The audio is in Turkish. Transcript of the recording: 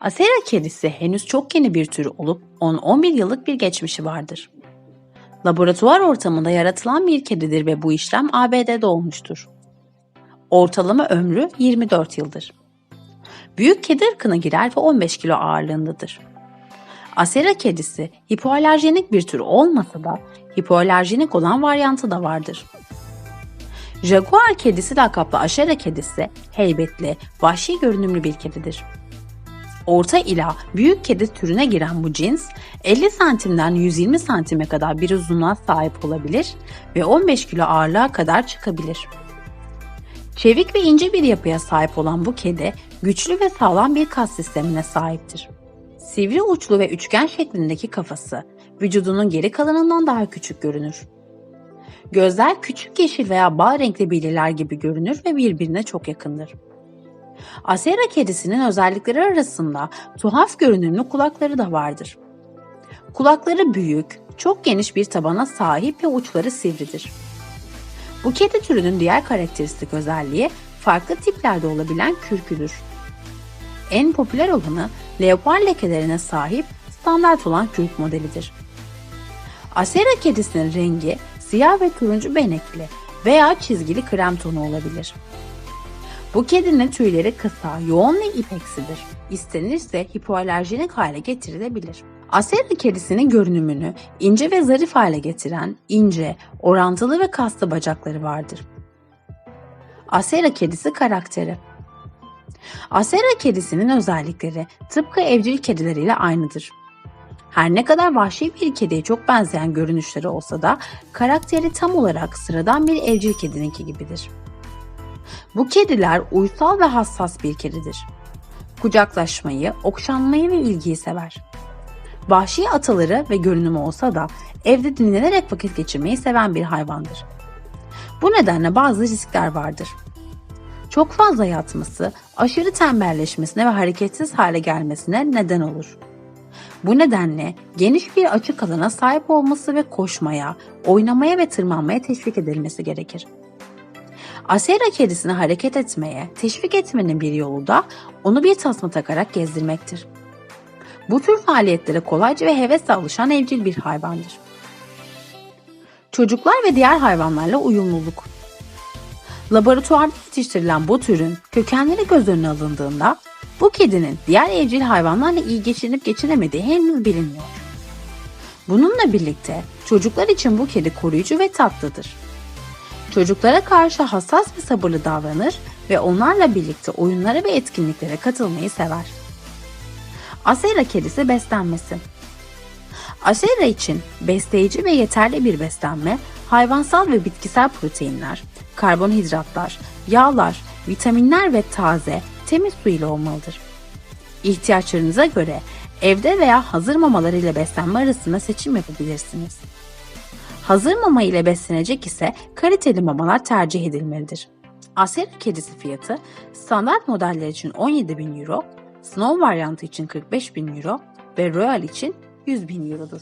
Asera kedisi henüz çok yeni bir tür olup 10-11 yıllık bir geçmişi vardır. Laboratuvar ortamında yaratılan bir kedidir ve bu işlem ABD'de olmuştur. Ortalama ömrü 24 yıldır. Büyük kedi ırkına girer ve 15 kilo ağırlığındadır. Asera kedisi hipoalerjenik bir tür olmasa da hipoalerjenik olan varyantı da vardır. Jaguar kedisi lakaplı aşere kedisi heybetli, vahşi görünümlü bir kedidir. Orta ila büyük kedi türüne giren bu cins 50 santimden 120 santime kadar bir uzunluğa sahip olabilir ve 15 kilo ağırlığa kadar çıkabilir. Çevik ve ince bir yapıya sahip olan bu kedi güçlü ve sağlam bir kas sistemine sahiptir. Sivri uçlu ve üçgen şeklindeki kafası vücudunun geri kalanından daha küçük görünür. Gözler küçük yeşil veya bal renkli bilyeler gibi görünür ve birbirine çok yakındır. Asera kedisinin özellikleri arasında tuhaf görünümlü kulakları da vardır. Kulakları büyük, çok geniş bir tabana sahip ve uçları sivridir. Bu kedi türünün diğer karakteristik özelliği farklı tiplerde olabilen kürküdür. En popüler olanı leopar lekelerine sahip standart olan kürk modelidir. Asera kedisinin rengi siyah ve turuncu benekli veya çizgili krem tonu olabilir. Bu kedinin tüyleri kısa, yoğun ve ipeksidir. İstenirse hipoalerjenik hale getirilebilir. Asera kedisinin görünümünü ince ve zarif hale getiren ince, orantılı ve kaslı bacakları vardır. Asera kedisi karakteri Asera kedisinin özellikleri tıpkı evcil kedileriyle aynıdır. Her ne kadar vahşi bir kediye çok benzeyen görünüşleri olsa da karakteri tam olarak sıradan bir evcil kedininki gibidir. Bu kediler uysal ve hassas bir kedidir. Kucaklaşmayı, okşanmayı ve ilgiyi sever. Vahşi ataları ve görünümü olsa da evde dinlenerek vakit geçirmeyi seven bir hayvandır. Bu nedenle bazı riskler vardır. Çok fazla yatması, aşırı tembelleşmesine ve hareketsiz hale gelmesine neden olur. Bu nedenle geniş bir açık alana sahip olması ve koşmaya, oynamaya ve tırmanmaya teşvik edilmesi gerekir. Asera kedisini hareket etmeye teşvik etmenin bir yolu da onu bir tasma takarak gezdirmektir. Bu tür faaliyetlere kolayca ve hevesle alışan evcil bir hayvandır. Çocuklar ve diğer hayvanlarla uyumluluk. Laboratuvarda yetiştirilen bu türün kökenleri göz önüne alındığında bu kedinin diğer evcil hayvanlarla iyi geçinip geçinemediği henüz bilinmiyor. Bununla birlikte çocuklar için bu kedi koruyucu ve tatlıdır. Çocuklara karşı hassas ve sabırlı davranır ve onlarla birlikte oyunlara ve etkinliklere katılmayı sever. Asera kedisi beslenmesi. Asera için besleyici ve yeterli bir beslenme, hayvansal ve bitkisel proteinler, karbonhidratlar, yağlar, vitaminler ve taze, temiz su ile olmalıdır. İhtiyaçlarınıza göre evde veya hazır mamalar ile beslenme arasında seçim yapabilirsiniz. Hazır mama ile beslenecek ise kaliteli mamalar tercih edilmelidir. Asera kedisi fiyatı standart modeller için 17.000 euro, Snow varyantı için 45.000 euro ve Royal için 100.000 eurodur.